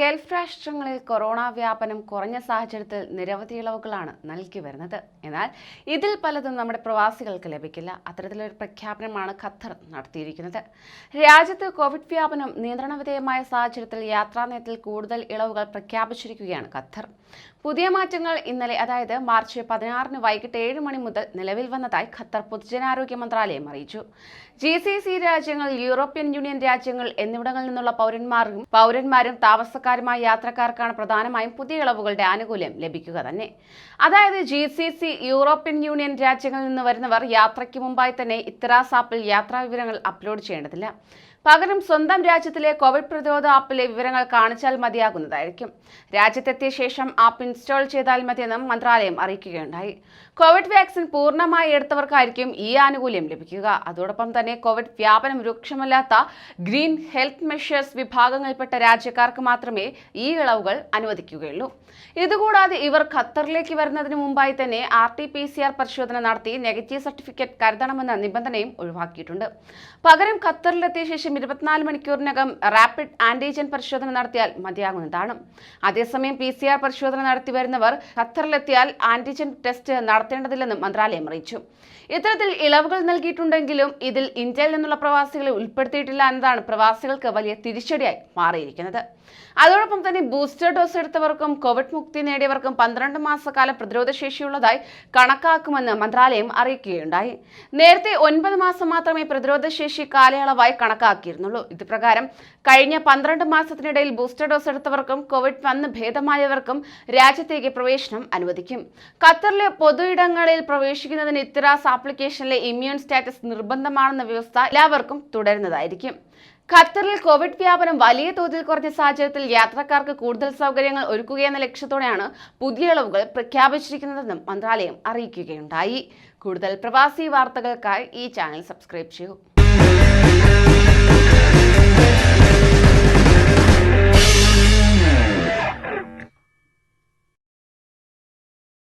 Gulf രാഷ്ട്രങ്ങളിൽ corona വ്യാപനം കുറഞ്ഞ സാഹചര്യത്തിൽ നിരവധി ഇളവുകളാണ് നൽകി വരുന്നത്. എന്നാൽ ഇതിൽ പലതും നമ്മുടെ പ്രവാസികൾക്ക് ലഭിക്കില്ല. അത്തരത്തിലൊരു പ്രഖ്യാപനമാണ് ഖത്തർ നടത്തിയിരിക്കുന്നത്. രാജ്യത്ത് കോവിഡ് വ്യാപനം നിയന്ത്രണ വിധേയമായ സാഹചര്യത്തിൽ യാത്രാ നയത്തിൽ കൂടുതൽ ഇളവുകൾ പ്രഖ്യാപിച്ചിരിക്കുകയാണ് ഖത്തർ. പുതിയ മാറ്റങ്ങൾ ഇന്നലെ അതായത് മാർച്ച് പതിനാറിന് വൈകിട്ട് ഏഴ് മണി മുതൽ നിലവിൽ വന്നതായി ഖത്തർ പൊതുജനാരോഗ്യ മന്ത്രാലയം അറിയിച്ചു. ജി സി സി രാജ്യങ്ങൾ യൂറോപ്യൻ യൂണിയൻ രാജ്യങ്ങൾ എന്നിവിടങ്ങളിൽ നിന്നുള്ള പൗരന്മാരും പൗരന്മാരും താമസക്കാരുമായ യാത്രക്കാർക്കാണ് പ്രധാനമായും പുതിയ ഇളവുകളുടെ ആനുകൂല്യം ലഭിക്കുക തന്നെ. അതായത് G C C European union രാജ്യങ്ങളിൽ നിന്ന് വരുന്നവർ യാത്രയ്ക്ക് മുമ്പായി തന്നെ ഇത്തറാസ് ആപ്പിൽ യാത്രാ വിവരങ്ങൾ അപ്ലോഡ് ചെയ്യേണ്ടതില്ല. പകരം സ്വന്തം രാജ്യത്തിലെ കോവിഡ് പ്രതിരോധ ആപ്പിലെ വിവരങ്ങൾ കാണിച്ചാൽ മതിയാകുന്നതായിരിക്കും. രാജ്യത്തെത്തിയ ശേഷം ആപ്പ് ഇൻസ്റ്റാൾ ചെയ്താൽ മതിയെന്നും മന്ത്രാലയം അറിയിക്കുകയുണ്ടായി. കോവിഡ് വാക്സിൻ പൂർണമായി എടുത്തവർക്കായിരിക്കും ഈ ആനുകൂല്യം ലഭിക്കുക. അതോടൊപ്പം തന്നെ കോവിഡ് വ്യാപനം രൂക്ഷമല്ലാത്ത ഗ്രീൻ ഹെൽത്ത് മെഷേഴ്സ് വിഭാഗങ്ങളിൽപ്പെട്ട രാജ്യക്കാർക്ക് മാത്രമേ ഈ ഇളവുകൾ അനുവദിക്കുകയുള്ളൂ. ഇതുകൂടാതെ ഇവർ ഖത്തറിലേക്ക് വരുന്നതിന് മുമ്പായി തന്നെ R T P C R പരിശോധന നടത്തി നെഗറ്റീവ് സർട്ടിഫിക്കറ്റ് കരുതണമെന്ന നിബന്ധനയും ഒഴിവാക്കിയിട്ടുണ്ട്. പകരം ഖത്തറിലെത്തിയ ശേഷം ഇരുപത്തിനാല് മണിക്കൂറിനകം റാപ്പിഡ് ആന്റിജൻ പരിശോധന നടത്തിയാൽ മതിയാകുന്നതാണ്. അതേസമയം പി സി ആർ പരിശോധന നടത്തി വരുന്നവർ ഖത്തറിലെത്തിയാൽ ആന്റിജൻ ടെസ്റ്റ് നടത്തേണ്ടതില്ലെന്നും മന്ത്രാലയം അറിയിച്ചു. ഇത്തരത്തിൽ ഇളവുകൾ നൽകിയിട്ടുണ്ടെങ്കിലും ഇതിൽ ഇന്ത്യയിൽ നിന്നുള്ള പ്രവാസികളെ ഉൾപ്പെടുത്തിയിട്ടില്ല എന്നതാണ് പ്രവാസികൾക്ക് വലിയ തിരിച്ചടിയായി മാറിയിരിക്കുന്നത്. അതോടൊപ്പം തന്നെ ബൂസ്റ്റർ ഡോസ് എടുത്തവർക്കും കോവിഡ് മുക്തി നേടിയവർക്കും പന്ത്രണ്ട് മാസക്കാല പ്രതിരോധ ശേഷിയുള്ളതായി കണക്കാക്കുമെന്ന് മന്ത്രാലയം അറിയിക്കുകയുണ്ടായി. നേരത്തെ ഒൻപത് മാസം മാത്രമേ പ്രതിരോധ ശേഷി കാലയളവായി കണക്കാക്കിയിരുന്നുള്ളൂ. ഇതുപ്രകാരം കഴിഞ്ഞ പന്ത്രണ്ട് മാസത്തിനിടയിൽ ബൂസ്റ്റർ ഡോസ് എടുത്തവർക്കും കോവിഡ് വന്ന് ഭേദമായവർക്കും രാജ്യത്തേക്ക് പ്രവേശനം അനുവദിക്കും. ഖത്തറിലെ പൊതുയിടങ്ങളിൽ പ്രവേശിക്കുന്നതിന് ഇത്തരാസ് ആപ്ലിക്കേഷനിലെ ഇമ്മ്യൂൺ സ്റ്റാറ്റസ് നിർബന്ധമാണെന്ന വ്യവസ്ഥ എല്ലാവർക്കും തുടരുന്നതായിരിക്കും. ഖത്തറിൽ കോവിഡ് വ്യാപനം വലിയ തോതിൽ കുറഞ്ഞ സാഹചര്യത്തിൽ യാത്രക്കാർക്ക് കൂടുതൽ സൗകര്യങ്ങൾ ഒരുക്കുകയെന്ന ലക്ഷ്യത്തോടെയാണ് പുതിയ ഇളവുകൾ പ്രഖ്യാപിച്ചിരിക്കുന്നതെന്നും മന്ത്രാലയം അറിയിക്കുകയുണ്ടായി. കൂടുതൽ പ്രവാസി വാർത്തകൾക്കായി ഈ ചാനൽ സബ്സ്ക്രൈബ് ചെയ്യൂ.